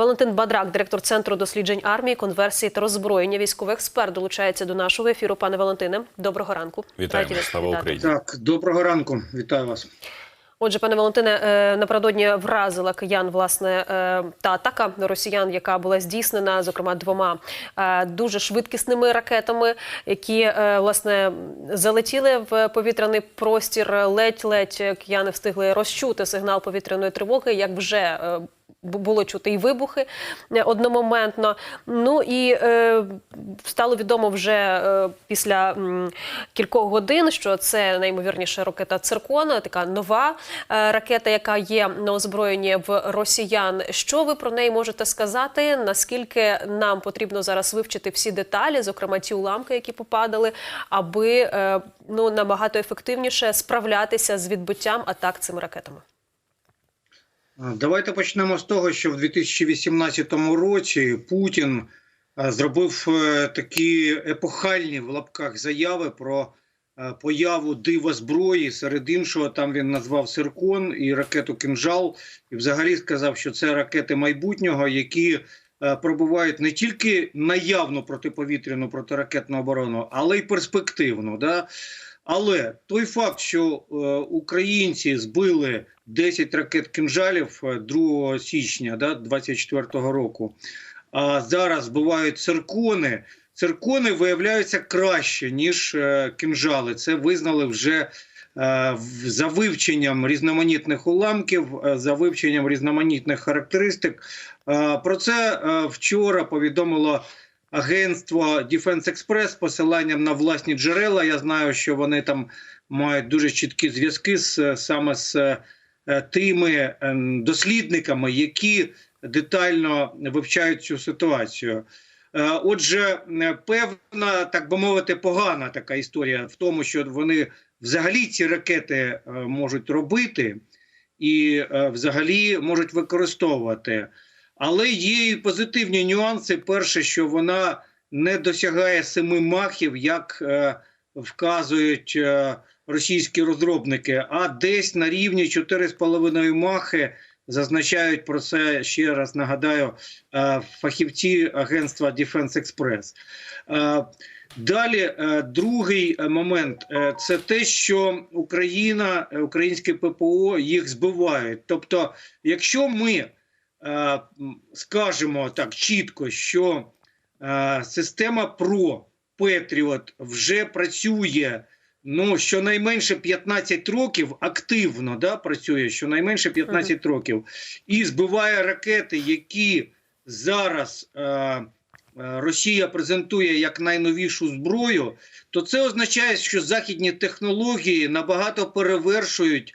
Валентин Бадрак, директор центру досліджень армії, конверсії та роззброєння, військовий експерт, долучається до нашого ефіру. Пане Валентине, доброго ранку. Вітаємо. Вас Слава. Україні. Так, доброго ранку, вітаю вас. Отже, пане Валентине, е, напередодні вразила киян власне е, та атака росіян, яка була здійснена, зокрема, двома е, дуже швидкісними ракетами, які власне залетіли в повітряний простір. Ледь-ледь кияни встигли розчути сигнал повітряної тривоги, як вже було чути і вибухи е, одномоментно. Ну і е, стало відомо вже е, після м, кількох годин, що це найімовірніше ракета Циркона, така нова е, ракета, яка є на озброєнні в росіян. Що ви про неї можете сказати? Наскільки нам потрібно зараз вивчити всі деталі, зокрема ті уламки, які попадали, аби е, ну набагато ефективніше справлятися з відбиттям атак цими ракетами? Давайте почнемо з того, що в 2018 році Путін зробив е, такі епохальні в лапках заяви про е, появу дива зброї. Серед іншого, там він назвав Сиркон і ракету Кинжал, і взагалі сказав, що це ракети майбутнього, які е, пробувають не тільки наявну протиповітряну протиракетну оборону, але й перспективну. Да? Але той факт, що українці збили 10 ракет кинжалів е, 2 січня да, 24-го року, а зараз збивають циркони. Циркони виявляються краще, ніж е, кинжали. Це визнали вже е, за вивченням різноманітних уламків, е, за вивченням різноманітних характеристик. Е, Про це е, вчора повідомило агентство Defense Express з посиланням на власні джерела. Я знаю, що вони там мають дуже чіткі зв'язки з саме з е, тими е, дослідниками, які детально вивчають цю ситуацію. Е, Отже, е, певна, так би мовити, погана така історія в тому, що вони взагалі ці ракети е, можуть робити і е, взагалі можуть використовувати. Але є і позитивні нюанси. Перше, що вона не досягає семи махів, як е, вказують е, російські розробники, а десь на рівні 4,5 махи. Зазначають про це ще раз нагадаю е, фахівці агентства Defense Express. Е, Далі, е, другий момент це те, що Україна, українське ППО їх збивають. Тобто, якщо ми скажемо так чітко, що система ПРО Петріот вже працює. Ну, щонайменше 15 років активно да, працює, щонайменше 15 років, і збиває ракети, які зараз е, е, Росія презентує як найновішу зброю, то це означає, що західні технології набагато перевершують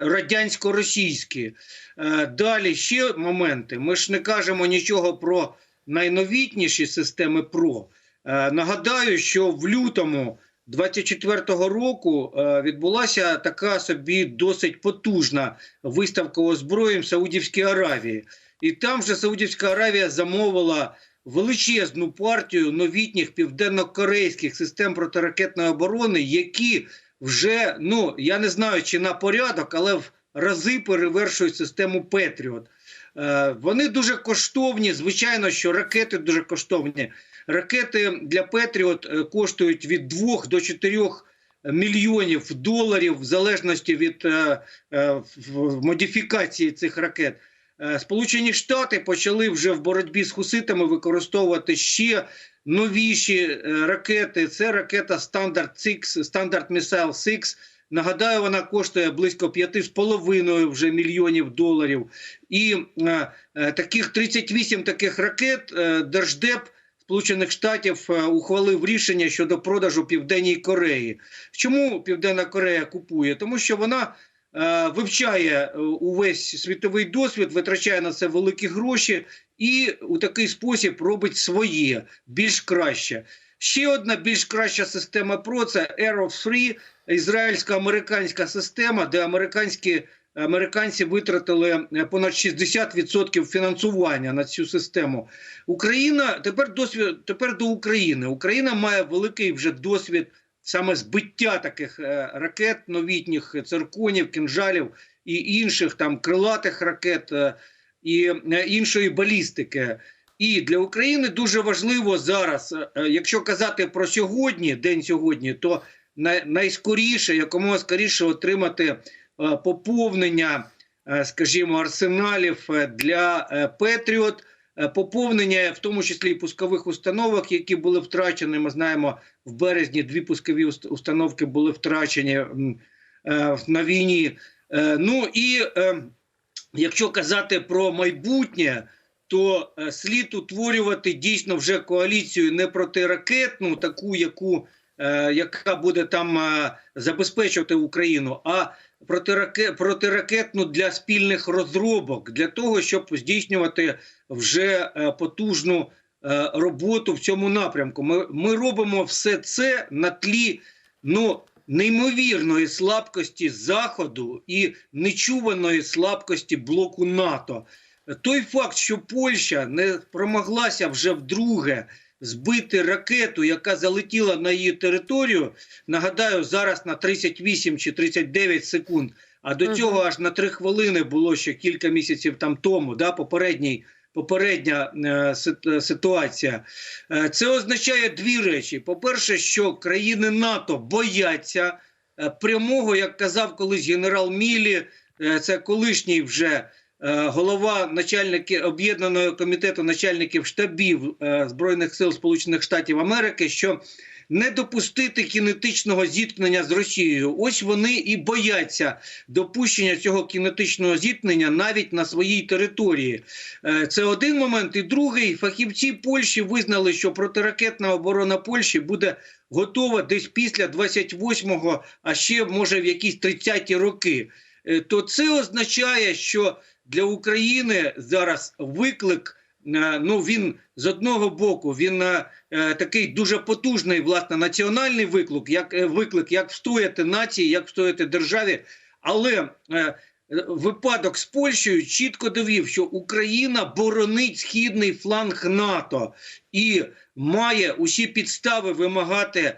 радянсько-російські. Е, Далі ще моменти. Ми ж не кажемо нічого про найновітніші системи ПРО. Е, Нагадаю, що в лютому 24-го року е, відбулася така собі досить потужна виставка озброєнь в Саудівській Аравії. І там же Саудівська Аравія замовила величезну партію новітніх південно-корейських систем протиракетної оборони, які вже, ну я не знаю, чи на порядок, але в рази перевершують систему Петріот. Е, Вони дуже коштовні. Звичайно, що ракети дуже коштовні. Ракети для Петріот е, коштують від 2 до 4 мільйонів доларів в залежності від е, е, модифікації цих ракет. Сполучені Штати почали вже в боротьбі з хуситами використовувати ще новіші ракети. Це ракета Standard 6, Standard Missile 6. Нагадаю, вона коштує близько 5,5 вже мільйонів доларів. І е, таких 38 таких ракет е, Держдеп Сполучених Штатів е, ухвалив рішення щодо продажу Південній Кореї. Чому Південна Корея купує? Тому що вона е, вивчає е, увесь світовий досвід, витрачає на це великі гроші і у такий спосіб робить своє більш краще. Ще одна більш краща система ПРО це Arrow 3, ізраїльсько-американська система, де американські американці витратили е, понад 60% фінансування на цю систему. Україна тепер досвід тепер до України. Україна має великий вже досвід саме збиття таких е, ракет новітніх цирконів, кінжалів і інших там крилатих ракет. Е, і е, іншої балістики. І для України дуже важливо зараз, е, якщо казати про сьогодні, день сьогодні, то найскоріше, якомога скоріше отримати е, поповнення, е, скажімо, арсеналів е, для е, Петріот, е, поповнення, в тому числі і пускових установок, які були втрачені. Ми знаємо, в березні дві пускові установки були втрачені е, на війні. Е, Ну і е, якщо казати про майбутнє, то е, слід утворювати дійсно вже коаліцію не протиракетну, таку, яку, е, яка буде там е, забезпечувати Україну, а протираке, протиракетну для спільних розробок, для того, щоб здійснювати вже е, потужну е, роботу в цьому напрямку. Ми, ми робимо все це на тлі ну, неймовірної слабкості Заходу і нечуваної слабкості блоку НАТО. Той факт, що Польща не промоглася вже вдруге збити ракету, яка залетіла на її територію, нагадаю, зараз на 38 чи 39 секунд, а до цього аж на 3 хвилини було ще кілька місяців там тому, да, попередній. Попередня е, е, ситуація. Е, Це означає дві речі: по-перше, що країни НАТО бояться е, прямого, як казав колись генерал Мілі, е, це колишній вже голова начальники об'єднаного комітету начальників штабів е, збройних сил Сполучених Штатів Америки, що не допустити кінетичного зіткнення з Росією. Ось вони і бояться допущення цього кінетичного зіткнення навіть на своїй території. Е, Це один момент. І другий фахівці Польщі визнали, що протиракетна оборона Польщі буде готова десь після 28-го, а ще може в якісь 30-ті роки. Е, То це означає, що для України зараз виклик. е, Ну, він з одного боку він е, е, такий дуже потужний, власне, національний виклик, як виклик, як встояти нації, як встояти державі. Але випадок з Польщею чітко довів, що Україна боронить східний фланг НАТО і має усі підстави вимагати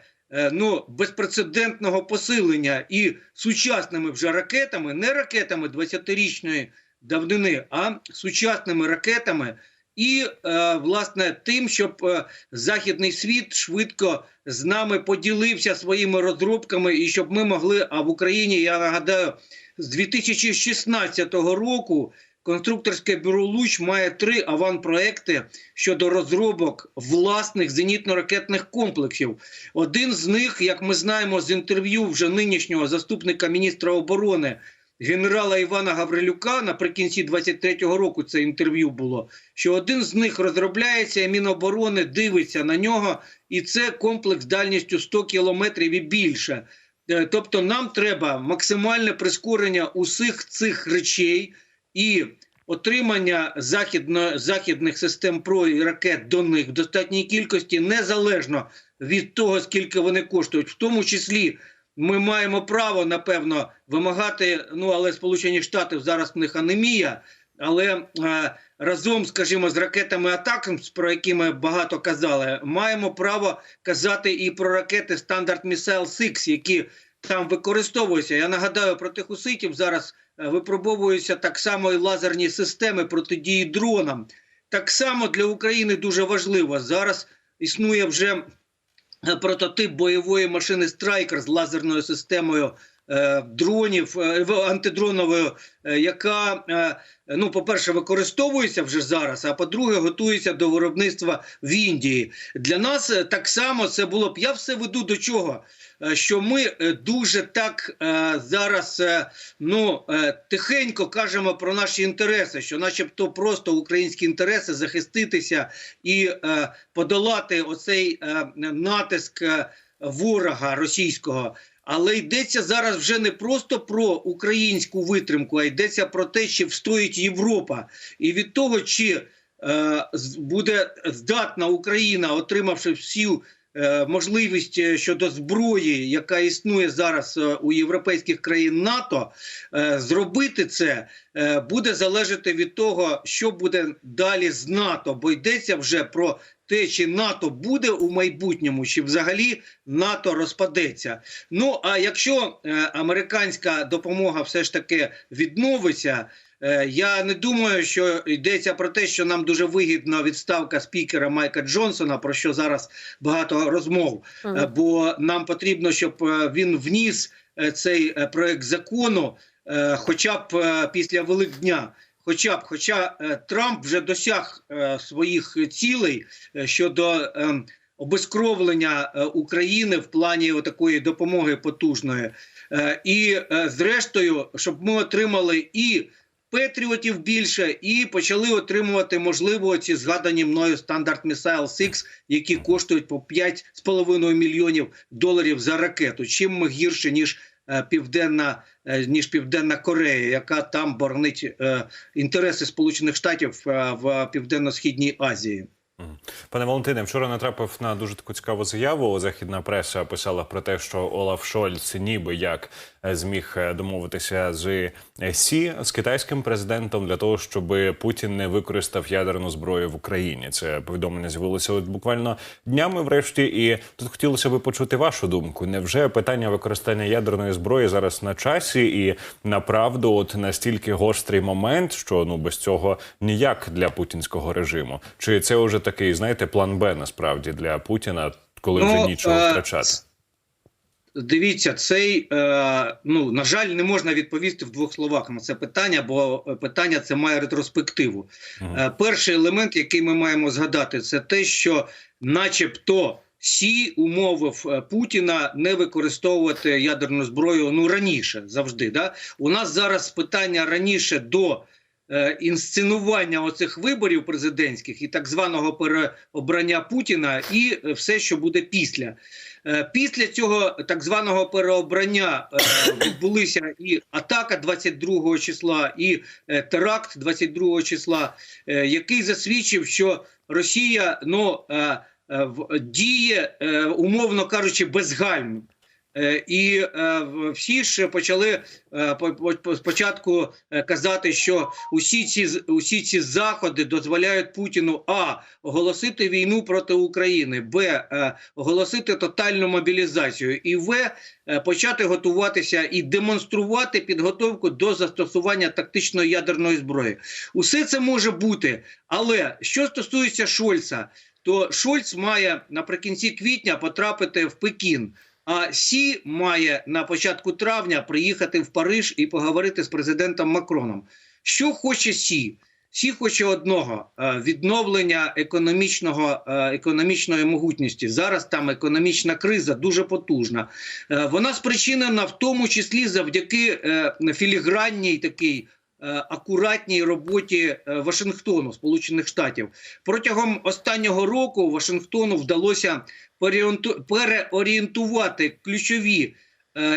ну, безпрецедентного посилення і сучасними вже ракетами, не ракетами 20-річної давнини, а сучасними ракетами. І е, власне тим, щоб е, західний світ швидко з нами поділився своїми розробками, і щоб ми могли. А в Україні я нагадаю, з 2016 року конструкторське бюро Луч має три аванпроекти щодо розробок власних зенітно-ракетних комплексів. Один з них, як ми знаємо з інтерв'ю вже нинішнього заступника міністра оборони генерала Івана Гаврилюка наприкінці 23-го року це інтерв'ю було. Що один з них розробляється, і Міноборони дивиться на нього, і це комплекс дальністю 100 кілометрів і більше. Е, Тобто, нам треба максимальне прискорення усіх цих речей і отримання західно, західних систем ПРО і ракет до них в достатній кількості, незалежно від того, скільки вони коштують, в тому числі. Ми маємо право, напевно, вимагати. Ну але Сполучені Штати зараз в них анемія. Але е, разом, скажімо, з ракетами Атакамс, про які ми багато казали, маємо право казати і про ракети Standard Missile 6, які там використовуються. Я нагадаю про тих уситів зараз е, випробовуються так само і лазерні системи протидії дронам. Так само для України дуже важливо зараз. Існує вже прототип бойової машини Страйкер з лазерною системою е, дронів е, антидроновою, е, яка, е, ну, по-перше, використовується вже зараз, а по-друге, готується до виробництва в Індії. Для нас е, так само це було б. Я все веду до чого? Е, Що ми е, дуже так е, зараз е, ну, е, тихенько кажемо про наші інтереси, що, начебто, просто українські інтереси захиститися і е, подолати оцей е, натиск е, ворога російського. Але йдеться зараз вже не просто про українську витримку, а йдеться про те, чи встоїть Європа. І від того, чи е, буде здатна Україна, отримавши всю е, можливість е, щодо зброї, яка існує зараз е, у європейських країн НАТО, е, зробити це е, буде залежати від того, що буде далі з НАТО, бо йдеться вже про те, чи НАТО буде у майбутньому, чи взагалі НАТО розпадеться. Ну а якщо е, американська допомога все ж таки відновиться, Е, Я не думаю, що йдеться про те, що нам дуже вигідна відставка спікера Майка Джонсона, про що зараз багато розмов. Мгм. Е, Бо нам потрібно, щоб він вніс цей проект закону, хоча б після Великдня. Хоча б, хоча е, Трамп вже досяг е, своїх цілей е, щодо е, обезкровлення е, України в плані такої допомоги потужної, і зрештою, щоб ми отримали і Петріотів більше, і почали отримувати можливо ці згадані мною стандарт Missile 6, які коштують по 5,5 мільйонів доларів за ракету. Чим ми гірше ніж південна е, ніж Південна Корея, яка там боронить е, інтереси Сполучених Штатів е, в південно-східній Азії. Пане Валентине, вчора натрапив на дуже таку цікаву заяву. Західна преса писала про те, що Олаф Шольц ніби як е, зміг е, домовитися з е, Сі з китайським президентом для того, щоб Путін не використав ядерну зброю в Україні. Це повідомлення з'явилося буквально днями. Врешті, і тут хотілося би почути вашу думку. Невже питання використання ядерної зброї зараз на часі і направду, от настільки гострий момент, що ну без цього ніяк для путінського режиму? Чи це вже такий, знаєте, план Б насправді для Путіна, коли вже нічого е, втрачати? Дивіться, цей е, ну на жаль, не можна відповісти в двох словах на це питання, бо е, питання це має ретроспективу. Мгм. Е, перший елемент, який ми маємо згадати, це те, що, начебто, Сі умовив е, Путіна не використовувати ядерну зброю ну раніше завжди. Да? У нас зараз питання раніше до інсценування оцих виборів президентських і так званого переобрання Путіна, і е, все, що буде після. Е, Після цього так званого переобрання е, відбулися і атака 22 числа, і е, теракт 22 числа, е, який засвідчив, що Росія ну, е, е, діє, е, умовно кажучи, без гальм. Е, І е, всі ж почали е, по- по- по- спочатку е, казати, що усі ці усі ці заходи дозволяють Путіну а оголосити війну проти України, б е, оголосити тотальну мобілізацію, і в е, почати готуватися і демонструвати підготовку до застосування тактичної ядерної зброї. Усе це може бути, але що стосується Шольца, то Шольц має наприкінці квітня потрапити в Пекін. А Сі має на початку травня приїхати в Париж і поговорити з президентом Макроном. Що хоче Сі? Сі хоче одного е, відновлення економічного е, економічної могутності. Зараз там економічна криза дуже потужна. Е, Вона спричинена в тому числі завдяки філігранній такій. Е, Акуратній роботі е, Вашингтону, Сполучених Штатів. Протягом останнього року Вашингтону вдалося переорієнту- переорієнтувати ключові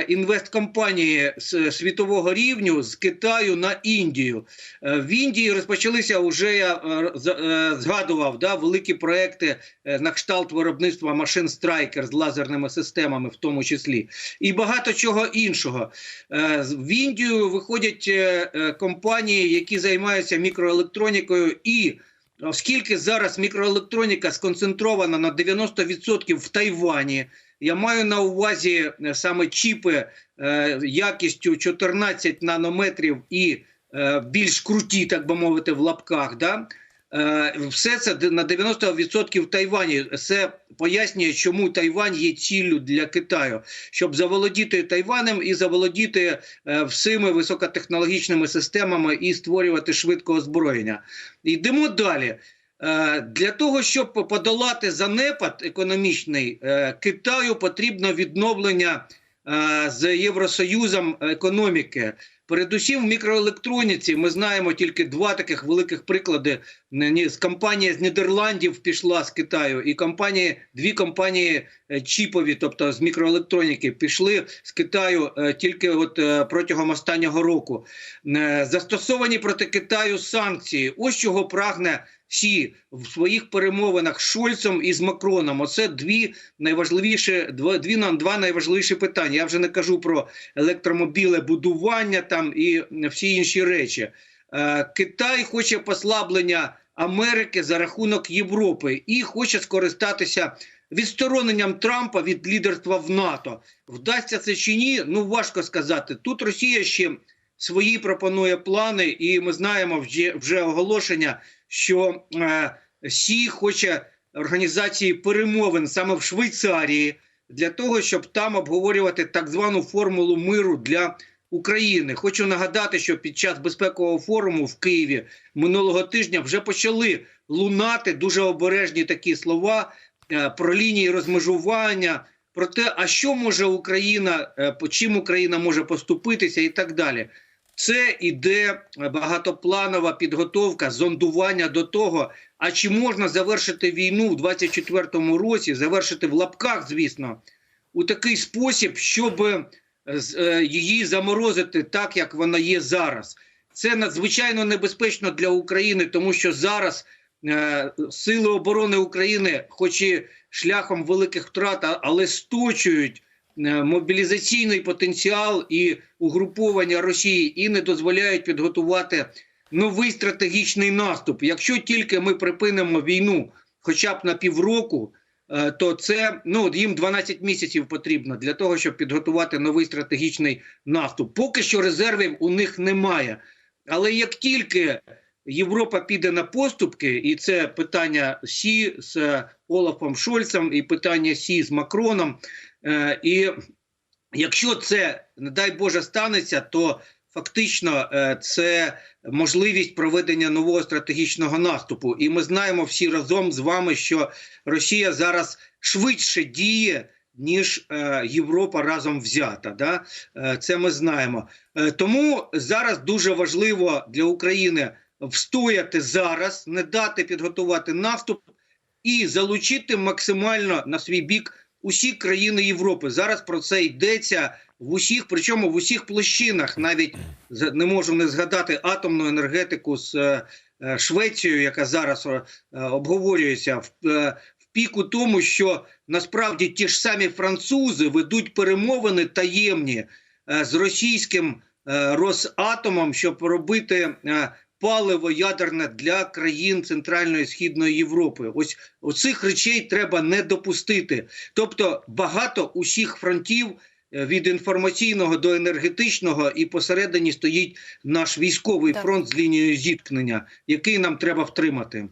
інвесткомпанії з світового рівню з Китаю на Індію. Е, в Індії розпочалися вже я е, е, згадував да, великі проекти е, на кшталт виробництва машин Страйкер з лазерними системами, в тому числі, і багато чого іншого. Е, в Індію виходять е, е, компанії, які займаються мікроелектронікою і Оскільки зараз мікроелектроніка сконцентрована на 90% в Тайвані, я маю на увазі е, саме чіпи е, якістю 14 нанометрів і е, більш круті, так би мовити, в лапках. Да? Все це на 90% в Тайвані. Це пояснює, чому Тайвань є ціллю для Китаю, щоб заволодіти Тайванем і заволодіти всіми високотехнологічними системами і створювати швидко озброєння. Йдемо далі. Е, Для того, щоб подолати занепад економічний, е, Китаю потрібно відновлення е, з Євросоюзом економіки. Передусім, в мікроелектроніці ми знаємо тільки два таких великих приклади. Компанія з Нідерландів пішла з Китаю, і компанії, дві компанії чіпові, тобто з мікроелектроніки, пішли з Китаю тільки от протягом останнього року. Застосовані проти Китаю санкції. Ось чого прагне Сі в своїх перемовинах з Шольцем і з Макроном. Оце дві найважливіші два, дві нам два найважливіші питання. Я вже не кажу про електромобіле будування там і всі інші речі. Е, Китай хоче послаблення Америки за рахунок Європи і хоче скористатися відстороненням Трампа від лідерства в НАТО. Вдасться це чи ні? Ну важко сказати. Тут Росія ще свої пропонує плани, і ми знаємо вже, вже оголошення, що е, Сі хоче організації перемовин саме в Швейцарії для того, щоб там обговорювати так звану формулу миру для України. Хочу нагадати, що під час безпекового форуму в Києві минулого тижня вже почали лунати дуже обережні такі слова е, про лінії розмежування, про те, а що може Україна, е, чим Україна може поступитися, і так далі. Це іде багатопланова підготовка, зондування до того, а чи можна завершити війну в 24-му році, завершити в лапках, звісно, у такий спосіб, щоб е, е, її заморозити так, як вона є зараз. Це надзвичайно небезпечно для України, тому що зараз е, сили оборони України, хоч і шляхом великих втрат, але сточують е, мобілізаційний потенціал і угруповання Росії і не дозволяють підготувати новий стратегічний наступ. Якщо тільки ми припинимо війну, хоча б на півроку, е, то це ну їм 12 місяців потрібно для того, щоб підготувати новий стратегічний наступ. Поки що резервів у них немає. Але як тільки Європа піде на поступки, і це питання Сі з е, Олафом Шольцем, і питання Сі з Макроном. Е, і якщо це, не дай Боже, станеться, то фактично е, це можливість проведення нового стратегічного наступу. І ми знаємо всі разом з вами, що Росія зараз швидше діє. Ніж е, Європа разом взята, да? це ми знаємо. Тому зараз дуже важливо для України встояти зараз, не дати підготувати наступ і залучити максимально на свій бік усі країни Європи. Зараз про це йдеться в усіх, причому в усіх площинах. Навіть не можу не згадати атомну енергетику з е, е, Швецією, яка зараз е, обговорюється в, піку тому, що насправді ті ж самі французи ведуть перемовини таємні з російським Росатомом, щоб робити паливо ядерне для країн Центральної і Східної Європи. Ось оцих речей треба не допустити. Тобто багато усіх фронтів. е, Від інформаційного до енергетичного і посередині стоїть наш військовий Так. фронт з лінією зіткнення, який нам треба втримати.